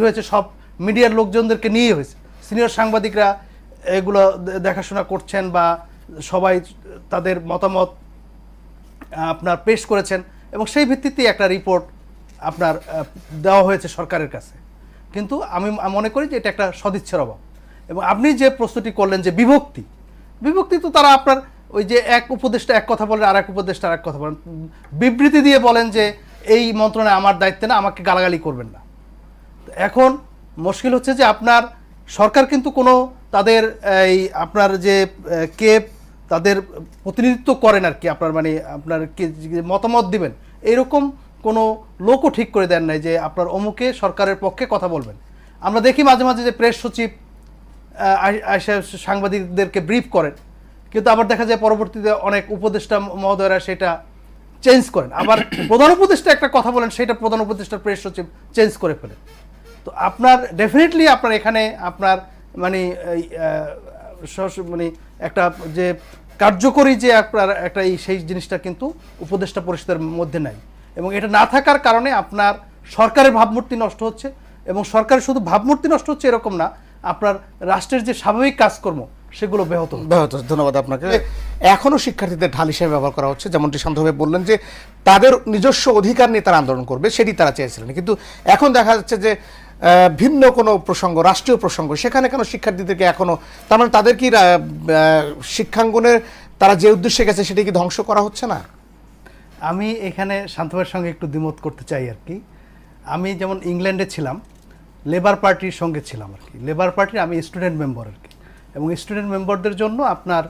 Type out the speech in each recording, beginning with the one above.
হয়েছে? সব মিডিয়ার লোকজনদেরকে নিয়ে হয়েছে। সিনিয়র সাংবাদিকরা এগুলো দেখাশোনা করছেন বা সবাই তাদের মতামত আপনার পেশ করেছেন এবং সেই ভিত্তিতেই একটা রিপোর্ট আপনার দেওয়া হয়েছে সরকারের কাছে। কিন্তু আমি মনে করি যে এটা একটা সদিচ্ছার অভাব। এবং আপনি যে প্রশ্নটি করলেন যে বিভক্তি বিভক্তি তো তারা আপনার ওই যে এক উপদেষ্টা এক কথা বলেন আর এক উপদেষ্টা আর এক কথা বলেন। বিবৃতি দিয়ে বলেন যে এই মন্ত্রণালয় আমার দায়িত্বে না, আমাকে গালাগালি করবেন না। এখন মুশকিল হচ্ছে যে আপনার সরকার কিন্তু কোনো তাদের, এই আপনার যে কে তাদের প্রতিনিধিত্ব করেন আর কি, আপনার মানে আপনার মতামত দিবেন, এরকম কোনো লোকও ঠিক করে দেন নাই যে আপনার অমুকে সরকারের পক্ষে কথা বলবেন। আমরা দেখি মাঝে মাঝে যে প্রেস সচিব সাংবাদিকদেরকে ব্রিফ করেন, কিন্তু আবার দেখা যায় পরবর্তীতে অনেক উপদেষ্টা মহোদয়রা সেটা চেঞ্জ করেন। আবার প্রধান উপদেষ্টা একটা কথা বলেন, সেটা প্রধান উপদেষ্টার প্রেস সচিব চেঞ্জ করে ফেলেন। তো আপনার ডেফিনেটলি আপনার এখানে আপনার মানে মানে একটা যে কার্যকরী যে আপনার একটা এই সেই জিনিসটা কিন্তু উপদেষ্টা পরিষদের মধ্যে নাই। এবং এটা না থাকার কারণে আপনার সরকারের ভাবমূর্তি নষ্ট হচ্ছে এবং সরকারের শুধু ভাবমূর্তি নষ্ট হচ্ছে এরকম না, আপনার রাষ্ট্রের যে স্বাভাবিক কাজকর্ম সেগুলো ব্যাহত। ব্যাহত ধন্যবাদ আপনাকে। এখনও শিক্ষার্থীদের ঢাল হিসেবে ব্যবহার করা হচ্ছে, যেমনটি শান্তভাবে বললেন যে তাদের নিজস্ব অধিকার নিয়ে তারা আন্দোলন করবে, সেটি তারা চেয়েছিলেন। কিন্তু এখন দেখা যাচ্ছে যে ভিন্ন কোনো প্রসঙ্গ রাষ্ট্রীয় প্রসঙ্গ সেখানে কেন শিক্ষার্থীদেরকে এখনও তার মানে তাদের কি শিক্ষাঙ্গনের তারা যে উদ্দেশ্যে গেছে সেটি কি ধ্বংস করা হচ্ছে না? আমি এখানে শান্তভাইয়ের সঙ্গে একটু দ্বিমত করতে চাই আর কি। আমি যেমন ইংল্যান্ডে ছিলাম লেবার পার্টির সঙ্গে ছিলাম আর কি। লেবার পার্টির আমি স্টুডেন্ট মেম্বার আর কি। এবং স্টুডেন্ট মেম্বারদের জন্য আপনার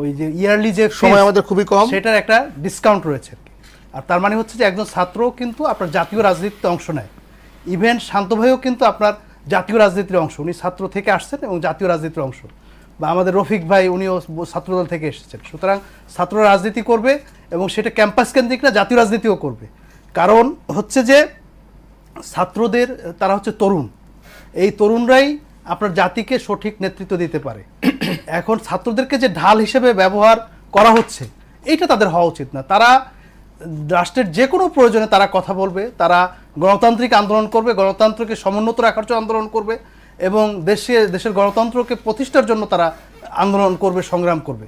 ওই যে ইয়ারলি যে সময় আমাদের খুবই কম। সেটার একটা ডিসকাউন্ট রয়েছে আর কি। আর তার মানে হচ্ছে যে একজন ছাত্রও কিন্তু আপনার জাতীয় রাজনীতিতে অংশ নেয়। ইভেন শান্ত ভাইও কিন্তু আপনার জাতীয় রাজনীতির অংশ। উনি ছাত্র থেকে আসছেন এবং জাতীয় রাজনীতির অংশ। বা আমাদের রফিক ভাই, উনিও ছাত্রদল থেকে এসেছেন। সুতরাং ছাত্র রাজনীতি করবে এবং সেটা ক্যাম্পাস কেন্দ্রিক না, জাতীয় রাজনীতিও করবে। কারণ হচ্ছে যে ছাত্রদের, তারা হচ্ছে তরুণ। এই তরুণরাই আপনার জাতিকে সঠিক নেতৃত্ব দিতে পারে। এখন ছাত্রদেরকে যে ঢাল হিসেবে ব্যবহার করা হচ্ছে, এইটা তাদের হওয়া উচিত না। তারা রাষ্ট্রের যে কোনো প্রয়োজনে তারা কথা বলবে, তারা গণতান্ত্রিক আন্দোলন করবে, গণতন্ত্রকে সমুন্নত রাখার জন্য আন্দোলন করবে এবং দেশে, দেশের গণতন্ত্রকে প্রতিষ্ঠার জন্য তারা আন্দোলন করবে, সংগ্রাম করবে।